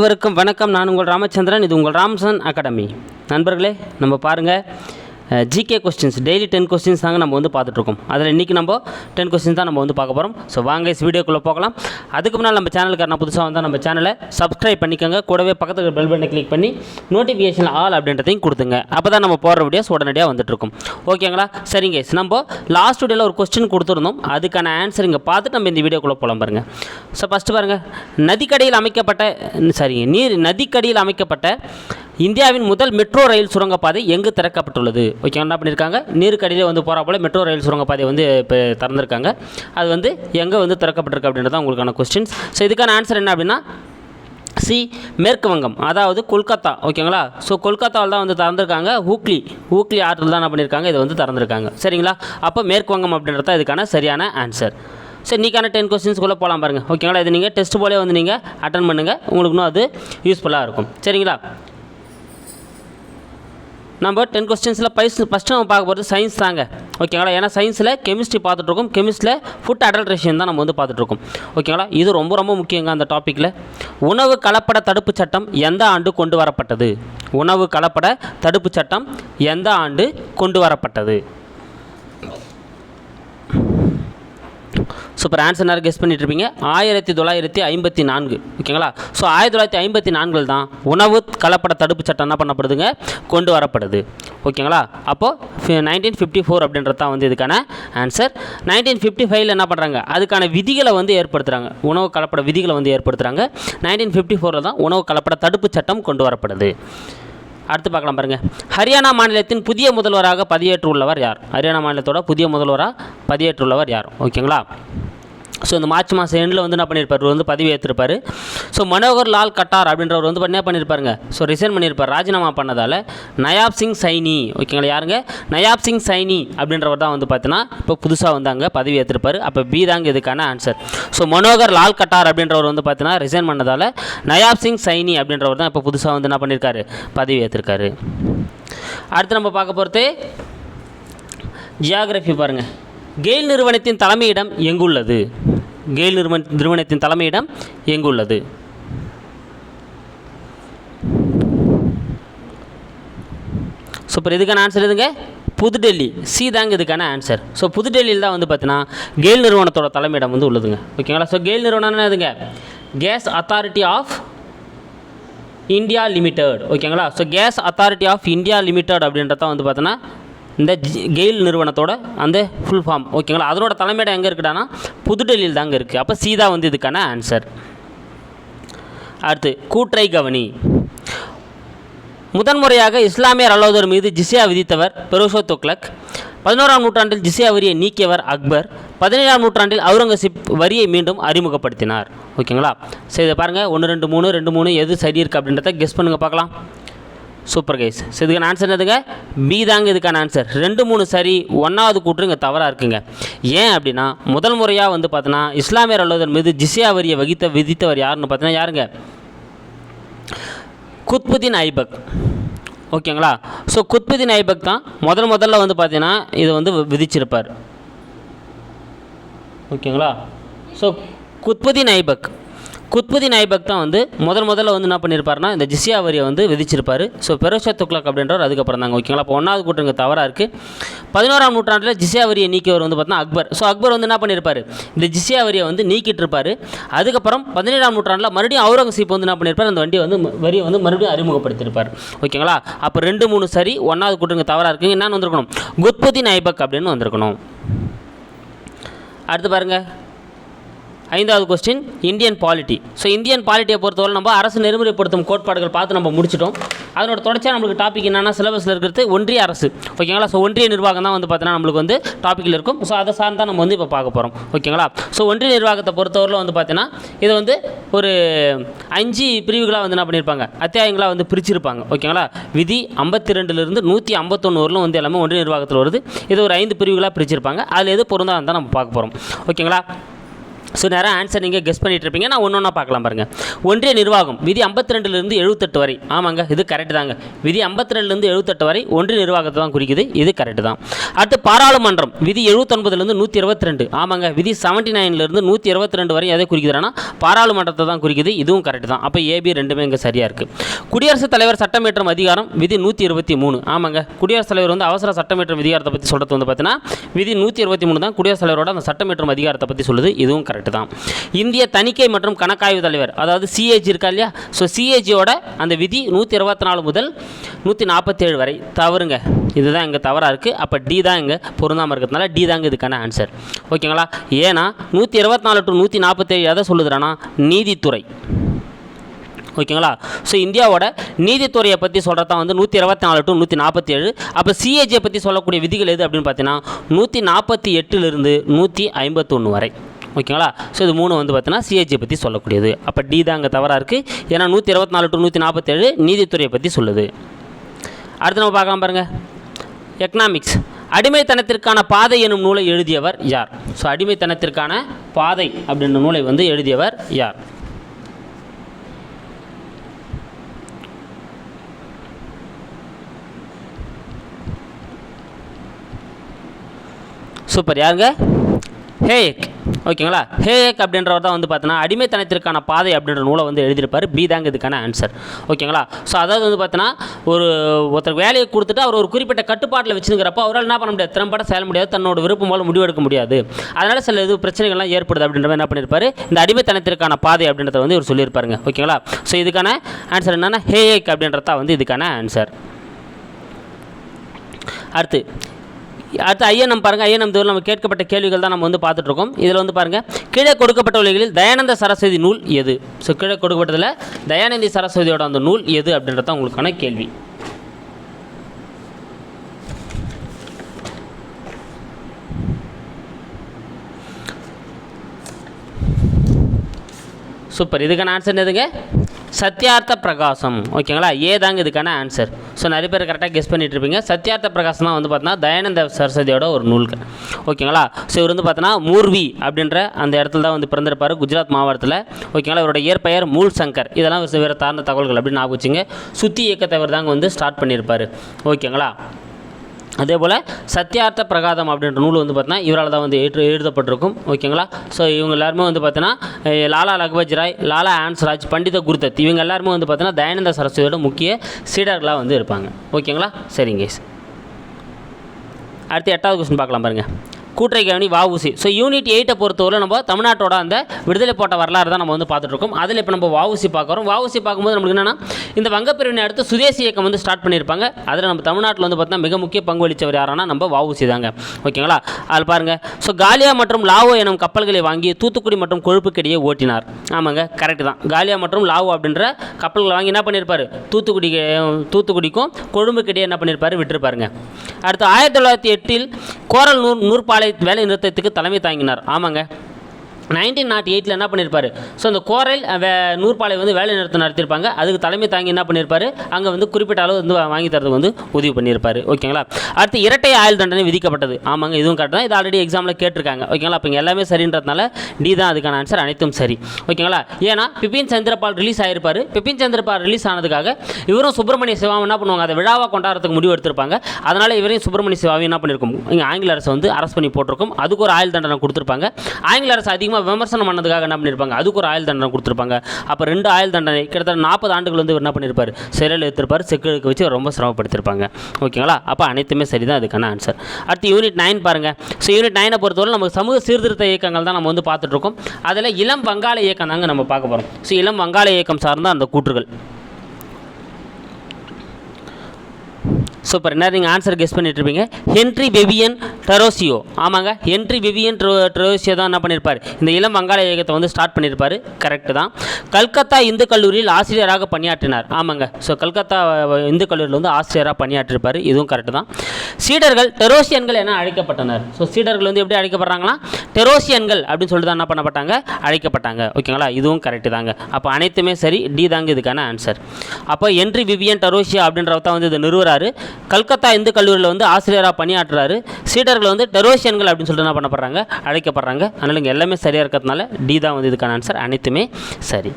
அனைவருக்கும் வணக்கம். நான் உங்கள் ராமச்சந்திரன். இது உங்கள் ராம்சன் அகாடமி. நண்பர்களே நம்ம பாருங்கள் GK questions daily ten questions தாங்க நம்ம வந்து பார்த்துட்ருக்கோம். அதில் இன்றைக்கி நம்ம டென் கொஸ்டின் தான் நம்ம வந்து பார்க்க போகிறோம் ஸோ வாங்க இஸ் வீடியோக்குள்ளே போகலாம். அதுக்கு முன்னால் நம்ம சேனலுக்கு நான் புதுசாக வந்தால் நம்ம சேனலை சப்ஸ்கிரைப் பண்ணிக்கோங்க. கூடவே பக்கத்துக்கு பெல் பட்டனை கிளிக் பண்ணி நோட்டிஃபிகேஷன் ஆல் அப்படின்றதையும் கொடுத்துங்க. அப்போ தான் நம்ம போடுற வீடியோஸ் உடனடியாக வந்துட்டுருக்கும் ஓகேங்களா சரிங்க நம்ம லாஸ்ட் வீடியோவில் ஒரு கொஸ்டின் கொடுத்துருந்தோம். அதுக்கான ஆன்சர் இங்கே பார்த்துட்டு நம்ம இந்த வீடியோக்குள்ளே போகலாம் பாருங்கள் ஸோ ஃபஸ்ட்டு பாருங்கள் நதிக்கடியில் அமைக்கப்பட்ட சரிங்க நீர் நதிக்கடியில் அமைக்கப்பட்ட இந்தியாவின் முதல் மெட்ரோ ரயில் சுரங்கப்பாதை எங்கு திறக்கப்பட்டுள்ளது? ஓகே என்ன பண்ணியிருக்காங்க நீருக்கடியில் வந்து போகிற போல மெட்ரோ ரயில் சுரங்கப்பாதை வந்து இப்போ திறந்திருக்காங்க. அது வந்து எங்கே வந்து திறக்கப்பட்டிருக்கு அப்படின்றது தான் உங்களுக்கான கொஸ்டின்ஸ் ஸோ இதுக்கான ஆன்சர் என்ன அப்படின்னா சி மேற்கு வங்கம் அதாவது கொல்கத்தா. ஓகேங்களா ஸோ கொல்கத்தாவில் தான் வந்து திறந்துருக்காங்க. ஹூக்லி ஹூக்லி ஆற்றில் தான் என்ன பண்ணியிருக்காங்க இதை வந்து திறந்துருக்காங்க. சரிங்களா? அப்போ மேற்கு வங்கம் அப்படின்றது தான் இதுக்கான சரியான ஆன்சர் சரி இன்றைக்கான டென் கொஸ்டின்ஸ்குள்ளே போகலாம் பாருங்கள் ஓகேங்களா இது நீங்கள் டெஸ்ட் போலே வந்து நீங்கள் அட்டன் பண்ணுங்கள் உங்களுக்கு இன்னும் அது யூஸ்ஃபுல்லாக இருக்கும். சரிங்களா? நம்ம டென் கொஸ்டின்ஸில் பைஸ் ஃபஸ்ட்டு நம்ம பார்க்க போகிறது சயின்ஸ் தாங்க. ஓகேங்களா ஏன்னா சயின்ஸில் கெமிஸ்ட்ரி பார்த்துட்ருக்கோம் கெமிஸ்ட்ரியில் ஃபுட் அடல்ட்ரேஷன் தான் நம்ம வந்து பார்த்துட்ருக்கோம் ஓகேங்களா இது ரொம்ப ரொம்ப முக்கியங்க அந்த டாப்பிக்கில் உணவு கலப்பட தடுப்பு சட்டம் எந்த ஆண்டு கொண்டு வரப்பட்டது? உணவு கலப்பட தடுப்பு சட்டம் எந்த ஆண்டு கொண்டு வரப்பட்டது? சூப்பர் ஆன்சர் நேரம் கெஸ் பண்ணிட்டுருப்பீங்க? ஆயிரத்தி தொள்ளாயிரத்தி ஐம்பத்தி நான்கு. ஓகேங்களா? ஸோ ஆயிரத்தி தொள்ளாயிரத்தி ஐம்பத்தி நான்கில் தான் உணவு கலப்பட தடுப்பு சட்டம் என்ன பண்ணப்படுதுங்க? கொண்டு வரப்படுது. ஓகேங்களா? அப்போது நைன்டீன் ஃபிஃப்டி ஃபோர் அப்படின்றது தான் வந்து இதுக்கான ஆன்சர் நைன்டீன் ஃபிஃப்டி ஃபைவ்ல என்ன பண்ணுறாங்க அதுக்கான விதிகளை வந்து ஏற்படுத்துகிறாங்க உணவு கலப்பட விதிகளை வந்து ஏற்படுத்துகிறாங்க நைன்டீன் ஃபிஃப்டி ஃபோரில் தான் உணவு கலப்பட தடுப்பு சட்டம் கொண்டு வரப்படுது. அடுத்து பார்க்கலாம் பாருங்கள் ஹரியானா மாநிலத்தின் புதிய முதல்வராக பதவியேற்றுள்ளவர் யார்? ஹரியானா மாநிலத்தோட புதிய முதல்வராக பதவியேற்றுள்ளவர் யார்? ஓகேங்களா? ஸோ இந்த மார்ச் மாதம் எண்டில் வந்து என்ன பண்ணியிருப்பார் வந்து பதவி ஏற்றிருப்பார் ஸோ மனோகர் லால் கட்டார் அப்படின்றவர் வந்து என்ன பண்ணியிருப்பாருங்க ஸோ ரிசைன் பண்ணியிருப்பார் ராஜினாமா பண்ணதால் நயாப் சிங் சைனி ஓகேங்களா யாருங்க? நயாப் சிங் சைனி அப்படின்றவர் தான் வந்து பார்த்தீங்கன்னா இப்போ புதுசாக வந்து அங்கே பதவி ஏற்றிருப்பார் அப்போ பி தாங்க இதுக்கான ஆன்சர் ஸோ மனோகர் லால் கட்டார் அப்படின்றவர் வந்து பார்த்தீங்கன்னா ரிசைன் பண்ணதால் நயாப் சிங் சைனி அப்படின்றவர் தான் இப்போ புதுசாக வந்து என்ன பண்ணியிருக்காரு பதவி ஏற்றிருக்காரு அடுத்து நம்ம பார்க்க போகிறது ஜியாகிரஃபி பாருங்கள் கெயில் நிறுவனத்தின் தலைமையிடம் எங்குள்ளது? கெயில் நிறுவன நிறுவனத்தின் தலைமையிடம் எங்குள்ளது ஸோ இப்போ இதுக்கான ஆன்சர் எதுங்க? புதுடெல்லி. சி தாங்க இதுக்கான ஆன்சர் ஸோ புதுடெல்லியில் தான் வந்து பார்த்தீங்கன்னா கெயில் நிறுவனத்தோட தலைமையிடம் வந்து உள்ளதுங்க. ஓகேங்களா ஸோ கெயில் நிறுவனம்னா எதுங்க? Gas authority of India limited ஓகேங்களா so gas authority of India limited அப்படின்றத வந்து பார்த்தோன்னா இந்த ஜி- கெயில் நிறுவனத்தோட அந்த ஃபுல் ஃபார்ம் ஓகேங்களா அதனோட தலைமையிடம் எங்கே இருக்குடானா புதுடெல்லியில் தாங்க இருக்குது அப்போ சீதா வந்து இதுக்கான ஆன்சர் அடுத்து கூற்றை கவனி. முதன்முறையாக இஸ்லாமியர் அல்லாதோர் மீது ஜிசியா விதித்தவர் பெரோஷோ துக்லக். பதினோராம் நூற்றாண்டில் ஜிசியா வரியை நீக்கியவர் அக்பர். பதினேழாம் நூற்றாண்டில் அவுரங்கசீப் வரியை மீண்டும் அறிமுகப்படுத்தினார். ஓகேங்களா சரி இதை பாருங்கள் ஒன்று ரெண்டு மூணு ரெண்டு மூணு எது சரி இருக்குது அப்படின்றத கெஸ் பண்ணுங்கள் பார்க்கலாம். சூப்பர் கைஸ் ஸோ இதுக்கான ஆன்சர் என்னதுங்க? பி தாங்க இதுக்கான ஆன்சர் ரெண்டு மூணு சரி ஒன்றாவது கூற்று இங்கே தவறாக இருக்குங்க. ஏன் அப்படின்னா முதல் முறையாக வந்து பார்த்தோன்னா இஸ்லாமியர் அல்லாதோர் மீது ஜிசியா வரியை வகித்த விதித்தவர் யாருன்னு பார்த்தீங்கன்னா யாருங்க? குத்புதீன் ஐபக். ஓகேங்களா? ஸோ குத்புதீன் ஐபக் தான் முதல் முதல்ல வந்து பார்த்தீங்கன்னா இதை வந்து வி- விதிச்சிருப்பார். ஓகேங்களா? ஸோ குத்புதீன் ஐபக். குத்புதீன் ஐபக் தான் வந்து முதல் முதல்ல வந்து என்ன பண்ணியிருப்பாருன்னா இந்த ஜிசியா வரியை வந்து விதிச்சிருப்பார். ஸோ பெரோஷா துக்ளக் அப்படின்றவர் அதுக்கப்புறம் தாங்க ஓகேங்களா? இப்போ ஒன்றாவது கூட்டங்க தவறாக இருக்குது பதினோராம் நூற்றாண்டில் ஜிசியா வரியை நீக்கியவர் வந்து பார்த்தீங்கன்னா அக்பர். ஸோ அக்பர் வந்து என்ன பண்ணியிருப்பார் இந்த ஜிசியா வரியை வந்து நீக்கிட்டு இருப்பார் அதுக்கப்புறம் பதினேழாம் நூற்றாண்டில் மறுபடியும் அவுரங்கசீப் வந்து என்ன பண்ணியிருப்பார் அந்த வண்டியை வந்து வரியை வந்து மறுபடியும் அறிமுகப்படுத்தியிருப்பார் ஓகேங்களா? அப்போ ரெண்டு மூணு சரி ஒன்றாவது கூட்டங்க தவறாக இருக்குங்க என்னன்னு வந்திருக்கணும்? குத்புதீன் ஐபக் அப்படின்னு வந்திருக்கணும். அடுத்து பாருங்கள் ஐந்தாவது question Indian polity so Indian பாலிட்டியை பொறுத்தவரை நம்ம அரசு நெறிமுறைப்படுத்தும் கோட்பாடுகள் பார்த்து நம்ம முடிச்சிட்டோம். அதனோட தொடர்ச்சியாக நம்மளுக்கு டாபிக் என்னென்னா சிலபஸில் இருக்கிறது ஒன்றிய அரசு. ஓகேங்களா ஸோ ஒன்றிய நிர்வாகம் தான் வந்து பார்த்தீங்கன்னா நம்மளுக்கு வந்து டாப்பிக்கில் இருக்கும். ஸோ அதை சார்ந்து தான் நம்ம வந்து இப்போ பார்க்க போகிறோம் ஓகேங்களா ஸோ ஒன்றிய நிர்வாகத்தை பொறுத்தவரையில் வந்து பார்த்தீங்கன்னா இது வந்து ஒரு அஞ்சு பிரிவுகளாக வந்து என்ன பண்ணியிருப்பாங்க? அத்தியாயங்களாக வந்து பிரிச்சிருப்பாங்க. ஓகேங்களா விதி ஐம்பத்தி ரெண்டுலேருந்து நூற்றி ஐம்பத்தொன்று வரலும் வந்து எல்லாமே ஒன்றிய நிர்வாகத்தில் வருது. இது ஒரு ஐந்து பிரிவுகளாக பிரிச்சிருப்பாங்க. அதில் எது பொருந்தாக இருந்தால் நம்ம பார்க்க போகிறோம் ஓகேங்களா ஸோ நேரம் ஆன்சர் நீங்கள் கெஸ் பண்ணிட்டு இருப்பீங்க. நான் ஒன்று ஒன்றா பார்க்கலாம் பாருங்கள் ஒன்றிய நிர்வாகம் விதி ஐம்பத்தி ரெண்டுலேருந்து எழுபத்தெட்டு வரை. ஆமாங்க இது கரெக்ட் தாங்க. விதி ஐம்பத்தி ரெண்டுலேருந்து எழுபத்தெட்டு வரை ஒன்றிய நிர்வாகத்தை தான் குறிக்குது. இது கரெக்ட் தான். அடுத்து பாராளுமன்றம் விதி எழுபத்தொன்பதுலேருந்து நூற்றி இருபத்தி ரெண்டு ஆமாங்க விதி செவன்ட்டி நைன்லேருந்து நூற்றி இருபத்தி ரெண்டு வரை எதை குறிக்குதுன்னா பாராளுமன்றத்தை தான் குறிக்குது. இதுவும் கரெக்ட் தான். அப்போ ஏபி ரெண்டுமே இங்கே சரியாக இருக்குது குடியரசுத் தலைவர் சட்டமேற்றம் அதிகாரம் விதி நூற்றி இருபத்தி மூணு ஆமாங்க குடியரசுத் தலைவர் வந்து அவசர சட்டமேற்றம் அதிகாரத்தை பற்றி சொல்கிறது வந்து பார்த்தீங்கன்னா விதி நூற்றி இருபத்தி மூணு தான் குடியரசுத் தலைவரோட அந்த சட்டமேற்றம் அதிகாரத்தை பற்றி சொல்லுது. இதுவும் கரெக்ட் தான். இந்திய தணிக்கை மற்றும் கணக்காய்வு தலைவர் அதாவது சிஏஜி இருக்கா இல்லையா? ஸோ சிஏஜியோட அந்த விதி நூற்றி இருபத்தி நாலு முதல் நூற்றி நாற்பத்தேழு வரை. தவறுங்க. இதுதான் இங்கே தவறாக இருக்குது அப்போ டி தான் இங்கே பொருந்தாமல் இருக்கிறதுனால டி தாங்க இதுக்கான ஆன்சர் ஓகேங்களா ஏன்னா நூற்றி இருபத்தி நாலு டு நூற்றி நாற்பத்தேழு எதை சொல்லுதுறானா நீதித்துறை. ஓகேங்களா ஸோ இந்தியாவோட நீதித்துறையை பற்றி சொல்கிறது தான் வந்து நூற்றி இருபத்தி நாலு டு நூற்றி நாற்பத்தி ஏழு அப்போ சிஏஜியை பற்றி சொல்லக்கூடிய விதிகள் எது அப்படின்னு பார்த்தீங்கன்னா நூற்றி நாற்பத்தி எட்டுலேருந்து நூற்றி ஐம்பத்தொன்று வரை. ஓகேங்களா? ஸோ இது மூணு வந்து பார்த்தீங்கன்னா சிஏஜியை பற்றி சொல்லக்கூடியது. அப்போ டி தான் அங்கே தவறாக இருக்குது ஏன்னா நூற்றி இருபத்தி நாலு டு நூற்றி நாற்பத்தேழு நீதித்துறையை பற்றி சொல்லுது. அடுத்து நம்ம பார்க்கலாம் பாருங்கள் எக்கனாமிக்ஸ் அடிமைத்தனத்திற்கான பாதை எனும் நூலை எழுதியவர் யார்? ஸோ அடிமைத்தனத்திற்கான பாதை அப்படின்ற நூலை வந்து எழுதியவர் யார்? சூப்பர் யாருங்க? ஹேக். ஓகேங்களா? ஹேக் அப்படின்றவர் தான் வந்து பார்த்தீங்கன்னா அடிமைத்தனத்திற்கான பாதை அப்படின்ற நூலை வந்து எழுதியிருப்பார். பி தாங்க இதுக்கான ஆன்சர் ஓகேங்களா? ஸோ அதாவது வந்து பார்த்தீங்கன்னா ஒரு ஒருத்தர் வேலையை கொடுத்துட்டு அவர் ஒரு குறிப்பிட்ட கட்டுப்பாட்டில் வச்சுருக்கிறப்ப அவரால் என்ன பண்ண முடியாது? திறம்பட செயல் முடியாது. தன்னோட விருப்பம் போல முடிவெடுக்க முடியாது. அதனால் சில இது பிரச்சனைகள்லாம் ஏற்படுது அப்படின்ற மாதிரி என்ன பண்ணியிருப்பாரு? இந்த அடிமைத்தனத்திற்கான பாதை அப்படின்றத வந்து இவர் சொல்லியிருப்பாருங்க. ஓகேங்களா? ஸோ இதுக்கான ஆன்சர் என்னென்னா ஹேக் அப்படின்றதா வந்து இதுக்கான ஆன்சர் அடுத்து அடுத்து ஐயனம் பாருங்கள் ஐயனம் தூரம் நம்ம கேட்கப்பட்ட கேள்விகள் தான் நம்ம வந்து பார்த்துட்ருக்கோம். இதில் வந்து பாருங்கள் கீழே கொடுக்கப்பட்ட உலகில் தயானந்த சரஸ்வதி நூல் எது? ஸோ கீழே கொடுக்கப்பட்டதில் தயானந்தி சரஸ்வதியோட அந்த நூல் எது அப்படின்றது தான் உங்களுக்கான கேள்வி. சூப்பர் இதுக்கான ஆன்சர் எதுங்க சத்யார்த்த பிரகாசம் ஓகேங்களா ஏ தாங்க இதுக்கான ஆன்சர் ஸோ நிறைய பேர் கரெக்டாக கெஸ் பண்ணிட்டு இருப்பீங்க சத்யார்த்த பிரகாசம் தான் வந்து பார்த்தீங்கன்னா தயானந்த சரஸ்வதியோட ஒரு நூல்கள் ஓகேங்களா ஸோ இவர் வந்து பார்த்தீங்கன்னா மூர்வி அப்படின்ற அந்த இடத்துல தான் வந்து பிறந்திருப்பார் குஜராத் மாவட்டத்தில் ஓகேங்களா இவரோட இயற்பெயர் மூல் சங்கர் இதெல்லாம் வேறு சார்ந்த தகவல்கள் அப்படின்னு ஞாபகம் வச்சுங்க சுத்தி இயக்கத்தை இவர் தாங்க வந்து ஸ்டார்ட் பண்ணியிருப்பார் ஓகேங்களா அதே போல் சத்யார்த்த பிரகாதம் அப்படின்ற நூல் வந்து பார்த்தீங்கன்னா இவரால் தான் வந்து ஏற்று எழுதப்பட்டிருக்கும். ஓகேங்களா? ஸோ இவங்க எல்லாருமே வந்து பார்த்தீங்கன்னா லாலா லக்பஜ் ராய் லாலா ஆன்ஸ்ராஜ் பண்டித குருதத் இவங்க எல்லாருமே வந்து பார்த்தீங்கன்னா தயானந்த சரஸ்வதியோட முக்கிய சீடர்களாக வந்து இருப்பாங்க. ஓகேங்களா? சரிங்க அடுத்து எட்டாவது கொஸ்டின் பார்க்கலாம் பாருங்கள் கூட்டுரை கவனி வாவுசி ஸோ யூனிட் எயிட்டை பொறுத்தவரை நம்ம தமிழ்நாட்டோட அந்த விடுதலை போட்ட வரலாறு தான் நம்ம வந்து பார்த்துட்ருக்கோம். அதில் இப்போ நம்ம வாவுசி பார்க்குறோம் வாவுசி பார்க்கும்போது நம்மளுக்கு என்னென்னா இந்த வங்கப்பிரிவினை அடுத்து சுதேசி இயக்கம் வந்து ஸ்டார்ட் பண்ணியிருப்பாங்க. அதில் நம்ம தமிழ்நாட்டில் வந்து பார்த்தீங்கன்னா மிக முக்கிய பங்கு வலிச்சவர் யாரானா நம்ம வாவுசி தாங்க. ஓகேங்களா? அதில் பாருங்கள் ஸோ காலியா மற்றும் லாவோ எனும் கப்பல்களை வாங்கி தூத்துக்குடி மற்றும் கொழுப்புக்கடியை ஓட்டினார். ஆமாங்க கரெக்டு தான். காலியா மற்றும் லாவோ அப்படின்ற கப்பல்களை வாங்கி என்ன பண்ணியிருப்பாரு? தூத்துக்குடி தூத்துக்குடிக்கும் கொழும்புக்கிடையே என்ன பண்ணியிருப்பார்? விட்டுருப்பாருங்க. அடுத்து ஆயிரத்தி தொள்ளாயிரத்தி எட்டில் கோரல் நூற் நூற்பாலை வேலை நிறுத்தத்துக்கு தலைமை தாங்கினார். ஆமாங்க. நைன்டீன் நாட் எயிட்டில் என்ன பண்ணியிருப்பாரு ஸோ அந்த கோரல் வே நூற்பாலை வந்து வேலை நிறுத்தம் நடத்தியிருப்பாங்க அதுக்கு தலைமை தாங்கி என்ன பண்ணியிருப்பாரு அங்கே வந்து குறிப்பிட்ட அளவு வந்து வாங்கி தரதுக்கு வந்து உதவி பண்ணியிருப்பாரு ஓகேங்களா? அடுத்து இரட்டை ஆயுள் தண்டனை விதிக்கப்பட்டது. ஆமாங்க இதுவும் கரெக்ட் தான். இது ஆல்ரெடி எக்ஸாமில் கேட்டிருக்காங்க. ஓகேங்களா? அப்போ இங்கே எல்லாமே சரின்றதுனால டி தான் அதுக்கான ஆன்சர் அனைத்தும் சரி. ஓகேங்களா? ஏன்னா பிபின் சந்திரபால் ரிலீஸ் ஆகிருப்பார் பிபின் சந்திரபால் ரிலீஸ் ஆனதுக்காக இவரும் சுப்பிரமணிய சிவாவும் என்ன பண்ணுவாங்க? அதை விழாவாக கொண்டாடுறதுக்கு முடிவு எடுத்திருப்பாங்க. அதனால் இவரையும் சுப்பிரமணிய சிவாவையும் என்ன பண்ணியிருக்கும் இங்கே ஆங்கில அரசு வந்து அரசு பண்ணி போட்டிருக்கும். அதுக்கு ஒரு ஆயுள் தண்டனை கொடுத்துருப்பாங்க. ஆங்கில அரசு அதிகமாக விமர்சனம் பண்ணதுக்காக என்ன பண்ணியிருப்பாங்க அதுக்கு ஒரு ஆயுள் தண்டனை கொடுத்துருப்பாங்க. அப்போ ரெண்டு ஆயுள் தண்டனை கிட்டத்தட்ட நாற்பது ஆண்டுகள் வந்து என்ன பண்ணியிருப்பார் சிறையில் எடுத்திருப்பார் செக்குக்கு வச்சு ரொம்ப சிரமப்படுத்திருப்பாங்க. ஓகேங்களா? அப்போ அனைத்துமே சரி தான் அதுக்கான ஆன்சர் அடுத்து யூனிட் நைன் பாருங்கள் ஸோ யூனிட் நைனை பொறுத்தவரை நமக்கு சமூக சீர்திருத்த இயக்கங்கள் தான் நம்ம வந்து பார்த்துட்ருக்கோம் அதில் இளம் வங்காள இயக்கம் தாங்க நம்ம பார்க்க போகிறோம் ஸோ இளம் வங்காள இயக்கம் சார்ந்த அந்த கூற்றுகள். சூப்பர். என்ன நீங்கள் ஆன்சர் கெஸ் பண்ணிட்டுருப்பீங்க? ஹென்ரி வெவியன் டெரோசியோ ஆமாங்க. ஹென்ரி வெவியன் ட்ரோ- டெரோசியோ தான் என்ன பண்ணியிருப்பார் இந்த இளம் வங்காள இயக்கத்தை வந்து ஸ்டார்ட் பண்ணியிருப்பார் கரெக்டு தான். கல்கத்தா இந்து கல்லூரியில் ஆசிரியராக பணியாற்றினார். ஆமாங்க. ஸோ கல்கத்தா இந்து கல்லூரியில் வந்து ஆசிரியராக பணியாற்றிருப்பார். இதுவும் கரெக்டு தான். சீடர்கள் டெரோசியன்கள் என அழைக்கப்பட்டனர். ஸோ சீடர்கள் வந்து எப்படி அழைக்கப்படுறாங்களா டெரோசியன்கள் அப்படின்னு சொல்லிட்டு தான் என்ன பண்ணப்பட்டாங்க? அழைக்கப்பட்டாங்க. ஓகேங்களா? இதுவும் கரெக்டு தாங்க. அப்போ அனைத்துமே சரி டி தாங்க இதுக்கான ஆன்சர் அப்போ என்ட்ரி விவியன் டரோசியா அப்படின்றவர் தான் வந்து இதை நிறுவராரு கல்கத்தா இந்து கல்லூரியில் வந்து ஆசிரியராக பணியாற்றுறாரு. சீடர்கள் வந்து டெரோஷியன்கள் அப்படின்னு சொல்லிட்டு என்ன பண்ணப்படுறாங்க அழைக்கப்படுறாங்க. அதனால் இங்கே எல்லாமே சரியாக இருக்கிறதுனால டி தான் வந்து இதுக்கான ஆன்சர் அனைத்துமே சரி.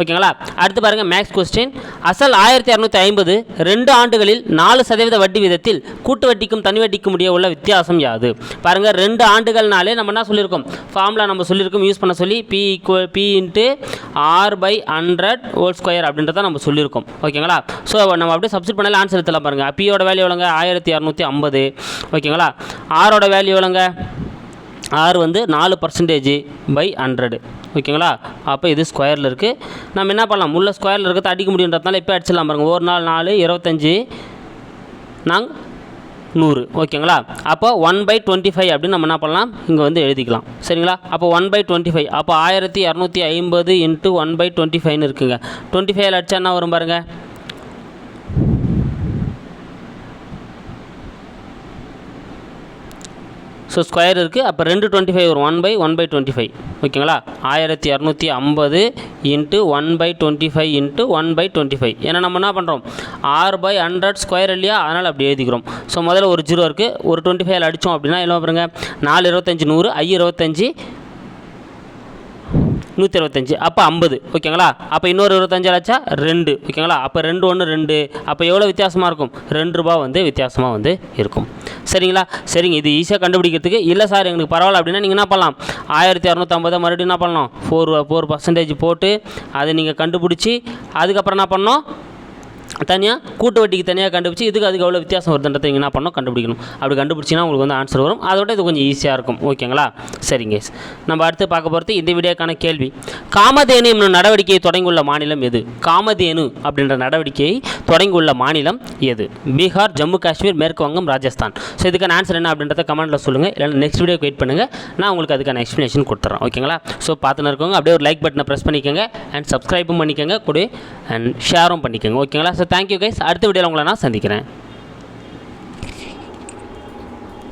ஓகேங்களா? அடுத்து பாருங்கள் மேக்ஸ் கொஸ்டின் அசல் ஆயிரத்தி இரநூத்தி ஐம்பது ரெண்டு ஆண்டுகளில் நாலு சதவீத வட்டி விதத்தில் கூட்டு வட்டிக்கும் தனி வட்டிக்கும் முடிய உள்ள வித்தியாசம் யாது? பாருங்கள் ரெண்டு ஆண்டுகள்னாலே நம்ம என்ன சொல்லியிருக்கோம்? ஃபார்முலா நம்ம சொல்லியிருக்கோம் யூஸ் பண்ண சொல்லி P equal P into R by hundred whole square அப்படின்றத நம்ம சொல்லியிருக்கோம். ஓகேங்களா? ஸோ நம்ம அப்படியே சப்ஸ்ட் பண்ணாலே ஆன்சர் எடுத்துலாம் பாருங்கள் பியோட வேல்யூ எவ்வளோங்க? ஆயிரத்தி இரநூத்தி ஐம்பது. ஓகேங்களா? ஆரோட வேல்யூ எவ்வளோங்க? ஆறு வந்து நாலு பர்சன்டேஜ் பை ஹண்ட்ரடு ஓகேங்களா? அப்போ இது ஸ்கொயரில் இருக்குது நம்ம என்ன பண்ணலாம்? முள்ள ஸ்கொயரில் இருக்கிறத அடிக்க முடியுன்றதுனால இப்போ அடிச்சிடலாம் பாருங்கள் ஒரு நாள் நாலு இருபத்தஞ்சி நாங் நூறு. ஓகேங்களா? அப்போ ஒன் பை டுவெண்ட்டி ஃபைவ் அப்படின்னு நம்ம என்ன பண்ணலாம்? இங்கே வந்து எழுதிக்கலாம். சரிங்களா? அப்போ ஒன் பை டுவெண்ட்டி ஃபைவ் அப்போ ஆயிரத்தி இரநூத்தி ஐம்பது இன்ட்டு ஒன் பை டுவெண்ட்டி ஃபைவ்னு இருக்குங்க. டுவெண்ட்டி ஃபைவ் அடிச்சா என்ன வரும் பாருங்கள் ஸோ ஸ்கொயர் இருக்குது அப்போ ரெண்டு டுவெண்ட்டி ஃபைவ் வரும். One by one by twenty five ஓகேங்களா ஆயிரத்தி இரநூத்தி ஐம்பது into one by twenty five into one by twenty five ஏன்னா நம்ம என்ன பண்ணுறோம் ஆறு பை ஹண்ட்ரட் ஸ்கொயர் இல்லையா? அதனால் அப்படி எழுதிக்கிறோம். ஸோ முதல்ல ஒரு ஜீரோ இருக்குது ஒரு டுவெண்ட்டி ஃபைவ் அடித்தோம் அப்படின்னா என்ன பாருங்க? நாலு இருபத்தஞ்சி நூறு ஐ இருபத்தஞ்சி நூற்றி அறுபத்தஞ்சு. அப்போ ஐம்பது. ஓகேங்களா அப்போ இன்னொரு இருபத்தஞ்சு ஆச்சா ரெண்டு. ஓகேங்களா அப்போ ரெண்டு ஒன்று ரெண்டு. அப்போ எவ்வளோ வித்தியாசமாக இருக்கும்? ரெண்டு ரூபா வந்து வித்தியாசமாக வந்து இருக்கும். சரிங்களா? சரிங்க. இது ஈஸியாக கண்டுபிடிக்கிறதுக்கு. இல்லை சார் எங்களுக்கு பரவாயில்ல அப்படின்னா நீங்கள் என்ன பண்ணலாம்? ஆயிரத்தி இரநூத்தம்பதை மறுபடியும் என்ன பண்ணலாம்? ஃபோர் ஃபோர் பர்சன்டேஜ் போட்டு அதை நீங்கள் கண்டுபிடிச்சி அதுக்கப்புறம் என்ன பண்ணோம் தனியாக கூட்டு வட்டிக்கு தனியாக கண்டுபிடிச்சி இதுக்கு அதுக்கு எவ்வளோ வித்தியாசம் வருதுன்றதை நீங்கள் என்ன பண்ணணும் கண்டுபிடிக்கணும். அப்படி கண்டுபிடிச்சின்னா உங்களுக்கு வந்து ஆன்சர் வரும். அதோட இது கொஞ்சம் ஈஸியாக இருக்கும். ஓகேங்களா சரிங்க நம்ம அடுத்து பார்க்க போகிறது இந்த வீடியோக்கான கேள்வி. காமதேனு என்னும் நடவடிக்கையை தொடங்கியுள்ள மாநிலம் எது? காமதேனு அப்படின்ற நடவடிக்கையை தொடங்கியுள்ள மாநிலம் எது? பீகார் ஜம்மு காஷ்மீர் மேற்கு வங்கம் ராஜஸ்தான். ஸோ இதுக்கான ஆன்சர் என்ன அப்படின்றத கமெண்ட்டில் சொல்லுங்கள் இல்லைன்னா நெக்ஸ்ட் வீடியோக்கு வெயிட் பண்ணுங்கள் நான் உங்களுக்கு அதுக்கான எக்ஸ்ப்ளனேஷன் கொடுத்துறேன். ஓகேங்களா ஸோ பார்த்துன்னு இருக்கவங்க அப்படியே ஒரு லைக் பட்டனை ப்ரெஸ் பண்ணிக்கோங்க. அண்ட் சப்ஸ்கிரைபும் பண்ணிக்கோங்க. கூட அண்ட் ஷேரும் பண்ணிக்கோங்க. ஓகேங்களா ஸோ தேங்க்யூ கைஸ் அடுத்த வீடியோவில் உங்களை நான் சந்திக்கிறேன்.